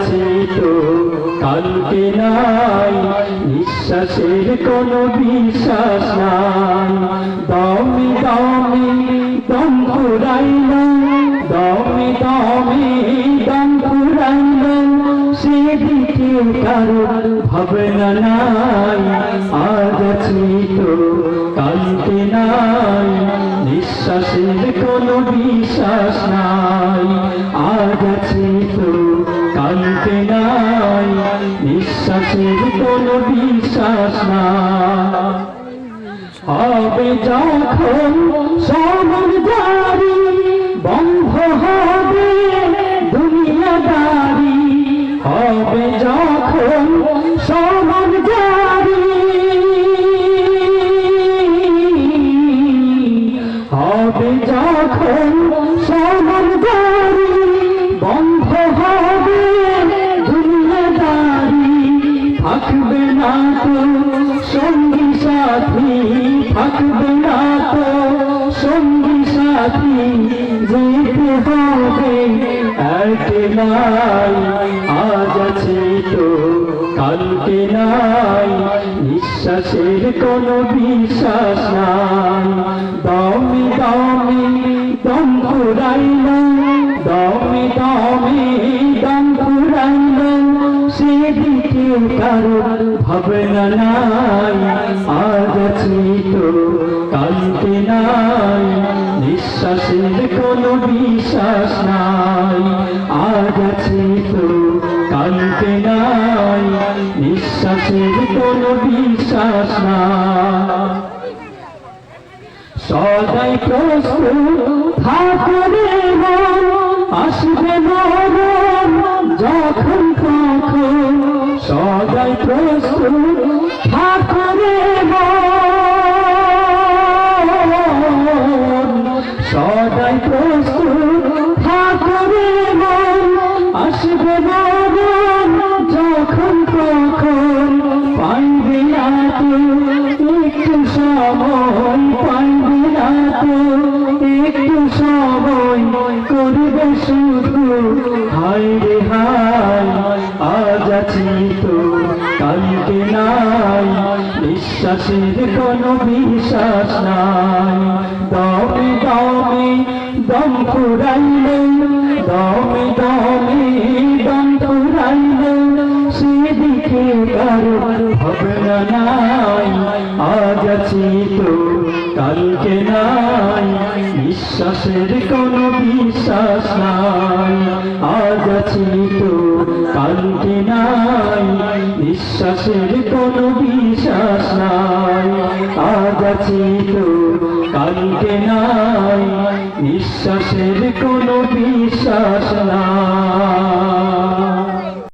আছে তো কালকে নাই, নিঃশ্বাসের কোনো বিশ্বাস নাই। দমে দমে দম ফুরাইল দমে দমে দম ফুরাইল সেদিকে কারও ভাবনা নাই, আজ আছি তো, কালকে নাই, নিঃশ্বাসের কোনো বিশ্বাস নাই। আজ আছি তো কালকে নাই, নিঃশ্বাসের কোনো বিশ্বাস হবে যখন সমর বন্ধ হবে দুনিয়াদারি হবে যখন সমর হবে যখন না তো সঙ্গী সাথী তো নাই নিঃশ্বাসের কোনো বিশ্বাস নাই। দমে দমে দম কারও ভাবনা নাই আজ তো কালকে নাই নিঃশ্বাসের কোনো বিশ্বাস নাই আজ তো কালকে নাই নিঃশ্বাসের কোনো বিশ্বাস নাই সদাই প্রস্তুত ঠাকুরে আসবে মরণ সদাই প্রস্তুত ঠাকুরে মন মন আসবে মরণ যখন তখন পাইবে না তো একটু সময় পাইবে না তো একটু করবে শুধু হাই রে নাই। বিশ্বাসের কোনো বিশ্বাস নাই। দমে দমে দম ফুরাইলে দমে দমে দম ফুরাইলে সেদিকে কারও হবে না নাই। আজ আছি তো, কালকে নাই। বিশ্বাসের কোনো বিশ্বাস নাই। আজ আছি নিঃশ্বাসের কোনো বিশ্বাস নাই।